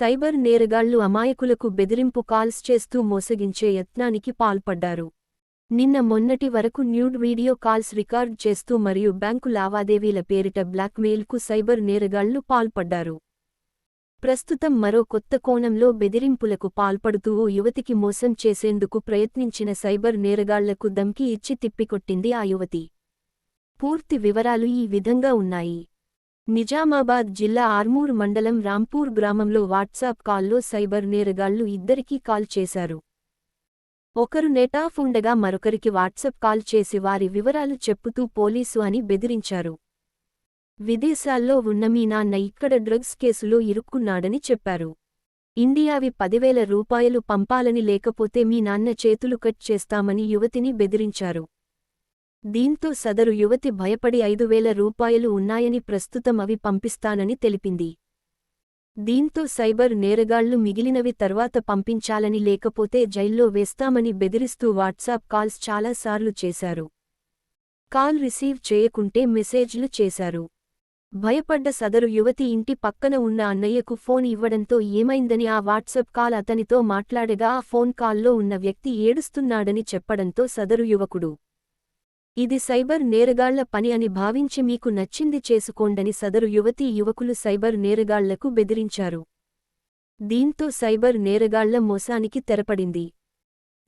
Cyber నేరగాళ్ళు అమాయకులకు బెదిరింపు calls చేస్తూ మోసగించే యత్నానికి పాల్పడ్డారు. నిన్న మొన్నటి వరకు న్యూడ్ వీడియో కాల్స్ రికార్డ్ చేస్తూ మరియు బ్యాంకు లావాదేవీల పేరిట బ్లాక్మెయిల్కు సైబర్ నేరగాళ్ళు పాల్పడ్డారు. ప్రస్తుతం మరో కొత్త కోణంలో బెదిరింపులకు పాల్పడుతూ యువతికి మోసం చేసేందుకు ప్రయత్నించిన సైబర్ నేరగాళ్ళకు ధమ్కి ఇచ్చి తిప్పికొట్టింది ఆ యువతి. పూర్తి వివరాలు ఈ విధంగా ఉన్నాయి. నిజామాబాద్ జిల్లా ఆర్మూర్ మండలం రాంపూర్ గ్రామంలో వాట్సాప్ కాల్లో సైబర్ నేరగాళ్ళు ఇద్దరికీ కాల్ చేశారు. ఒకరు నెటాఫ్ ఉండగా మరొకరికి వాట్సాప్ కాల్ చేసి వారి వివరాలు చెప్పుతూ పోలీసు అని బెదిరించారు. విదేశాల్లో ఉన్న మీ నాన్న ఇక్కడ డ్రగ్స్ కేసులో ఇరుక్కున్నాడని చెప్పారు. ఇండియావి పదివేల రూపాయలు పంపాలని లేకపోతే మీ నాన్న చేతులు కట్ చేస్తామని యువతిని బెదిరించారు. దీంతో సదరు యువతి భయపడి ఐదు వేల రూపాయలు ఉన్నాయని ప్రస్తుతం అవి పంపిస్తానని తెలిపింది. దీంతో సైబర్ నేరగాళ్ళు మిగిలినవి తర్వాత పంపించాలని లేకపోతే జైల్లో వేస్తామని బెదిరిస్తూ వాట్సాప్ కాల్స్ చాలాసార్లు చేశారు. కాల్ రిసీవ్ చేయకుంటే మెసేజ్లు చేశారు. భయపడ్డ సదరు యువతి ఇంటి పక్కన ఉన్న అన్నయ్యకు ఫోన్ ఇవ్వడంతో ఏమైందని ఆ వాట్సాప్ కాల్ అతనితో మాట్లాడగా ఆ ఫోన్ కాల్లో ఉన్న వ్యక్తి ఏడుస్తున్నాడని చెప్పడంతో సదరు యువకుడు ఇది సైబర్ నేరగాళ్ళ పని అని భావించి మీకు నచ్చింది చేసుకోండని సదరు యువతీ యువకులు సైబర్ నేరగాళ్ళకు బెదిరించారు. దీంతో సైబర్ నేరగాళ్ళ మోసానికి తెరపడింది.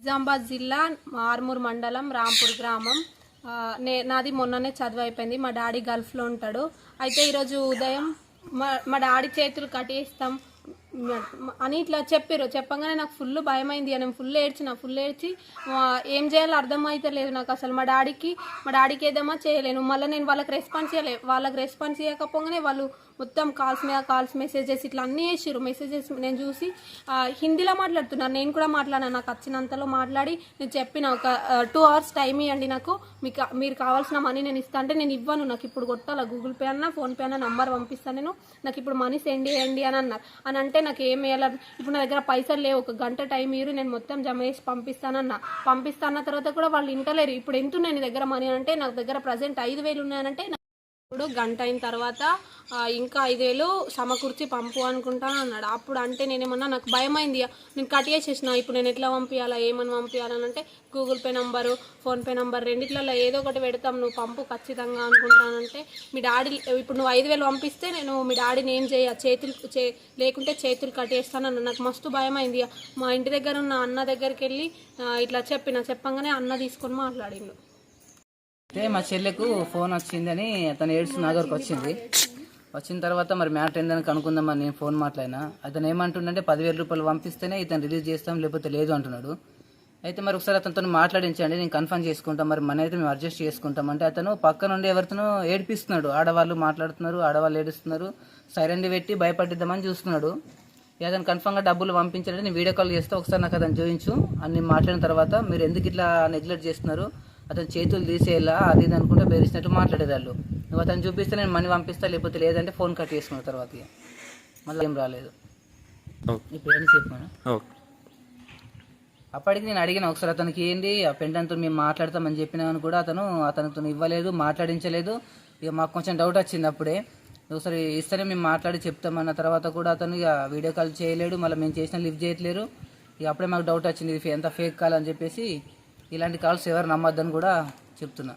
నిజామాబాద్ జిల్లా ఆర్మూర్ మండలం రాంపూర్ గ్రామం. నే నాది మొన్ననే చదువు అయిపోయింది మా డాడీ గల్ఫ్లో ఉంటాడు. అయితే ఈరోజు ఉదయం మా మా డాడీ చేతులు కట్టేస్తాం. అని ఇట్లా చెప్పారు చెప్పగానే నాకు ఫుల్ భయమైంది. నేను ఫుల్ ఏడ్చిన ఫుల్ ఏడ్చి ఏం చేయాలో అర్థం లేదు నాకు అసలు. మా డాడీకి మా డాడీకి ఏదమ్మా చేయలేను. మళ్ళీ నేను వాళ్ళకి రెస్పాన్స్ ఇవ్వలే వాళ్ళకి రెస్పాన్స్ ఇవ్వకపోగానే వాళ్ళు మొత్తం కాల్స్ మీద కాల్స్ మెసేజెస్ ఇట్లా అన్నీ వేసారు మెసేజెస్ నేను చూసి హిందీలో మాట్లాడుతున్నారు. నేను కూడా మాట్లాడాను. నాకు వచ్చినంతలో మాట్లాడి నేను చెప్పిన ఒక టూ అవర్స్ టైం ఇవ్వండి నాకు. మీకు మీరు కావాల్సిన మనీ నేను ఇస్తా అంటే నేను ఇవ్వను. నాకు ఇప్పుడు కొట్టాల? గూగుల్ పే అన్న ఫోన్పే అన్న నంబర్ పంపిస్తాను నేను. నాకు ఇప్పుడు మనీ సెండ్ చేయండి అని అన్నారు. అని అంటే నాకు ఏం వేయాలని? ఇప్పుడు నా దగ్గర పైసలు లేవు. ఒక గంట టైం ఇరు నేను మొత్తం జమ చేసి పంపిస్తానన్న. పంపిస్తాన్న తర్వాత కూడా వాళ్ళు ఇంటలేరు. ఇప్పుడు ఎంత ఉన్నాయి నీ దగ్గర మనీ అంటే నా దగ్గర ప్రజెంట్ ఐదు వేలు ఉన్నాయంటే ఇప్పుడు గంట అయిన తర్వాత ఇంకా ఐదు వేలు సమకూర్చి పంపు అనుకుంటాను అన్నాడు. అప్పుడు అంటే నేనేమన్నా నాకు భయమైంది. నేను కట్ చేసేసిన. ఇప్పుడు నేను ఎట్లా పంపించాలా ఏమని పంపించాలని అంటే Google Pay number PhonePe number రెండిట్లలో ఏదో ఒకటి పెడతాం. నువ్వు పంపు ఖచ్చితంగా అనుకుంటానంటే మీ డాడీ ఇప్పుడు నువ్వు ఐదు వేలు పంపిస్తే నేను మీ డాడీని ఏం చేయ? చేతులు చే లేకుంటే చేతులు కట్టేస్తానన్న నాకు మస్తు భయమైంది. మా ఇంటి దగ్గర ఉన్న అన్న దగ్గరికి వెళ్ళి ఇట్లా చెప్పిన చెప్పంగానే అన్న తీసుకొని మాట్లాడిండు. అయితే మా చెల్లెకు ఫోన్ వచ్చిందని అతను ఏడ్స్ నాగర్కి వచ్చింది. వచ్చిన తర్వాత మరి మ్యాటర్ ఏందని కనుక్కుందామని నేను ఫోన్ మాట్లాడినా. అతను ఏమంటుండంటే పదివేల రూపాయలు పంపిస్తేనే ఇతను రిలీజ్ చేస్తాం లేకపోతే లేదు అంటున్నాడు. అయితే మరి ఒకసారి అతనితో మాట్లాడించండి నేను కన్ఫర్మ్ చేసుకుంటాం. మరి మన అయితే మేము అడ్జస్ట్ చేసుకుంటాం. అంటే అతను పక్క నుండి ఎవరితోనో ఏడిపిస్తున్నాడు. ఆడవాళ్ళు మాట్లాడుతున్నారు ఆడవాళ్ళు ఏడుస్తున్నారు. సైలెంట్ పెట్టి భయపడిద్దామని చూస్తున్నాడు. అతను కన్ఫర్మ్గా డబ్బులు పంపించాలంటే నేను వీడియో కాల్ చేస్తే ఒకసారి నాకు అతను చూపించు అన్ని మాట్లాడిన తర్వాత మీరు ఎందుకు ఇట్లా నెగ్లెక్ట్ చేస్తున్నారు? అతను చేతులు తీసేయాలా అది ఇది అనుకుంటే బెదిరిసినట్టు మాట్లాడేవాళ్ళు నువ్వు అతను చూపిస్తే నేను మనీ పంపిస్తా లేకపోతే లేదంటే ఫోన్ కట్ చేసుకున్న తర్వాత. మళ్ళీ ఏం రాలేదు. ఇప్పుడు ఏం చెప్పాను? అప్పటికి నేను అడిగిన ఒకసారి అతనికి ఏంటి ఆ పెంటంతో మేము మాట్లాడతామని చెప్పినా అని కూడా అతను అతనితో ఇవ్వలేదు మాట్లాడించలేదు. ఇక మాకు కొంచెం డౌట్ వచ్చింది అప్పుడే. ఒకసారి ఇస్తేనే మేము మాట్లాడి చెప్తామన్న తర్వాత కూడా అతను ఇక వీడియో కాల్ చేయలేడు మళ్ళీ మేము చేసిన లిఫ్ట్ చేయట్లేరు ఇక అప్పుడే మాకు డౌట్ వచ్చింది ఇది ఎంత ఫేక్ కాల్ అని చెప్పేసి. ఇలాంటి కాల్స్ ఎవరు నమ్మొద్దని కూడా చెప్తున్నా.